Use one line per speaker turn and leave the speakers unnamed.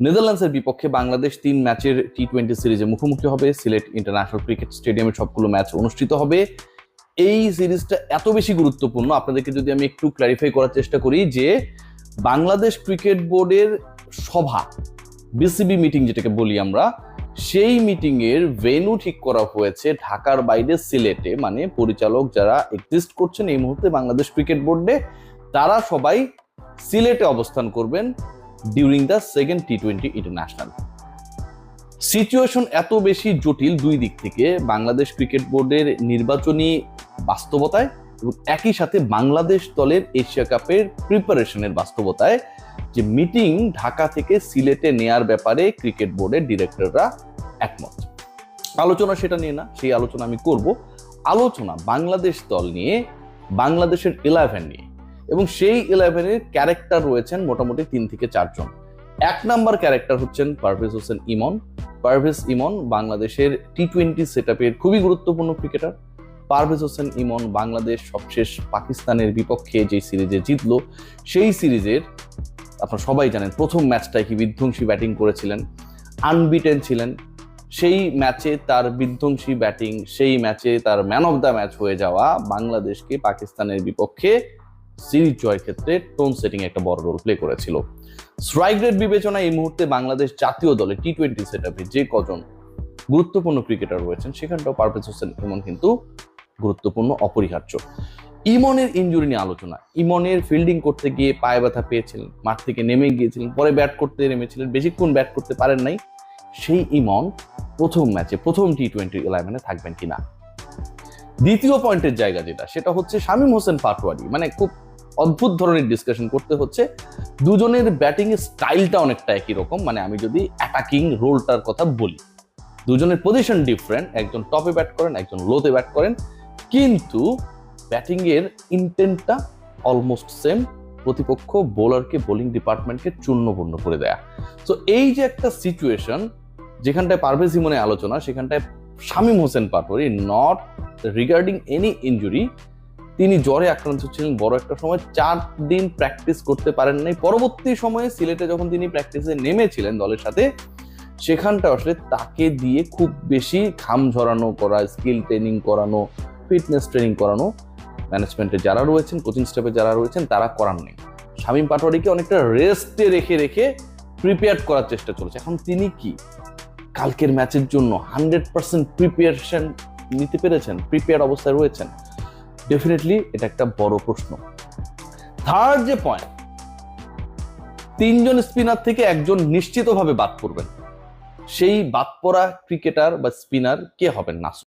নেদারল্যান্ডসের বিপক্ষে বাংলাদেশ তিন ম্যাচের টি টোয়েন্টি সিরিজে মুখোমুখি হবে। সিলেট ইন্টারন্যাশনাল ক্রিকেট স্টেডিয়ামে সবগুলো ম্যাচ অনুষ্ঠিত হবে। এই সিরিজটা এত বেশি গুরুত্বপূর্ণ, আপনাদেরকে যদি আমি একটু ক্ল্যারিফাই করার চেষ্টা করি যে, বাংলাদেশ ক্রিকেট বোর্ডের সভা বিসিবি মিটিং যেটাকে বলি আমরা, সেই মিটিং এর ভেনু ঠিক করা হয়েছে ঢাকার বাইরে সিলেটে। মানে পরিচালক যারা এক্সিস্ট করছেন এই মুহূর্তে বাংলাদেশ ক্রিকেট বোর্ডে, তারা সবাই সিলেটে অবস্থান করবেন। During the second T twenty international situation এত বেশি জটিল দুই দিক থেকে, বাংলাদেশ ক্রিকেট বোর্ডের নির্বাচনী বাস্তবতায় এবং একই সাথে বাংলাদেশ দলের এশিয়া কাপের প্রিপারেশনের বাস্তবতায় যে মিটিং ঢাকা থেকে সিলেটে নেয়ার ব্যাপারে ক্রিকেট বোর্ডের ডিরেক্টররা একমত। আলোচনা সেটা নিয়ে না, সেই আলোচনা আমি করব। আলোচনা বাংলাদেশ দল নিয়ে, বাংলাদেশের ইলেভেন নিয়ে। এবং সেই ইলেভেনের ক্যারেক্টার রয়েছেন মোটামুটি তিন থেকে চারজন। এক নাম্বার ক্যারেক্টার হচ্ছেন পারভেজ হোসেন ইমন। পারভেজ ইমন বাংলাদেশের টি টোয়েন্টি সেট খুবই গুরুত্বপূর্ণ ক্রিকেটার পারভেজ হোসেন ইমন বাংলাদেশ সবশেষ পাকিস্তানের বিপক্ষে যে সিরিজে জিতল, সেই সিরিজের আপনারা সবাই জানেন প্রথম ম্যাচটায় কি বিধ্বংসী ব্যাটিং করেছিলেন। আনবিটেন ছিলেন। সেই ম্যাচে তার বিধ্বংসী ব্যাটিং সেই ম্যাচে তার ম্যান অফ দ্য ম্যাচ হয়ে যাওয়া বাংলাদেশকে পাকিস্তানের বিপক্ষে সিরিজ জয়ের ক্ষেত্রে টোন সেটিং একটা বড় রোল প্লে করেছিল। স্ট্রাইক রেট বিবেচনায় এই মুহূর্তে বাংলাদেশ জাতীয় দলে টি টোয়েন্টি সেট যে কজন গুরুত্বপূর্ণ ক্রিকেটার রয়েছেন, সেখানটাও পারভেজ হোসেন ইমন কিন্তু গুরুত্বপূর্ণ, অপরিহার্য। ইমনের ইঞ্জুরি নিয়ে আলোচনা। ইমনের ফিল্ডিং করতে গিয়ে পায়ে ব্যথা পেয়েছিলেন, মাঠ থেকে নেমে গিয়েছিলেন, পরে ব্যাট করতে নেমেছিলেন, বেশিক্ষণ ব্যাট করতে পারেন নাই। সেই ইমন প্রথম ম্যাচে প্রথম টি টোয়েন্টি ইলেভেনে থাকবেন কিনা? দ্বিতীয় পয়েন্টের জায়গা যেটা, সেটা হচ্ছে শামীম হোসেন পাটোয়ারি। মানে খুব অদ্ভুত ধরনের ডিসকাশন করতে হচ্ছে। দুজনের ব্যাটিং স্টাইলটা অনেকটা একই রকম মানে আমি যদি অ্যাটাকিং রোলটার কথা বলি। দুজনের পজিশন ডিফারেন্ট একজন টপে ব্যাট করেন, একজন লোতে ব্যাট করেন। কিন্তু ব্যাটিং এর ইন্টেন্টটা অলমোস্ট সেম প্রতিপক্ষ বোলারকে বোলিং ডিপার্টমেন্টকে চূর্ণপূর্ণ করে দেয়া। তো এই যে একটা সিচুয়েশন যেখানটায় পারভেজ ইমনে আলোচনা, সেখানটায় Shamim Hossain Patwary not regarding any injury তিনি জ্বরে আক্রান্ত ছিলেন বড় একটা সময়। চার দিন প্র্যাকটিস করতে পারেন নাই। পরবর্তী সময়ে সিলেটে যখন তিনি প্র্যাকটিসে নেমেছিলেন দলের সাথে, সেখানটা আসলে তাকে দিয়ে খুব বেশি ঘাম ঝরানো করা স্কিল ট্রেনিং করানো ফিটনেস ট্রেনিং করানো ম্যানেজমেন্টে যারা রয়েছেন কোচিং স্টাফে যারা রয়েছেন, তারা করার নেই। শামীম পাটোয়ারিকে অনেকটা রেস্টে রেখে রেখে প্রিপেয়ার করার চেষ্টা চলছে। এখন তিনি কি? কালকের ম্যাচের জন্য হান্ড্রেড পার্সেন্ট প্রিপারেশন নিতে পেরেছেন? প্রিপেয়ার অবস্থায় রয়েছেন? ডেফিনেটলি এটা একটা বড় প্রশ্ন। থার্ড যে পয়েন্ট তিনজন স্পিনার থেকে একজন নিশ্চিতভাবে বাদ পড়বেন। সেই বাদ পড়া ক্রিকেটার বা স্পিনার কে হবেন নাসুম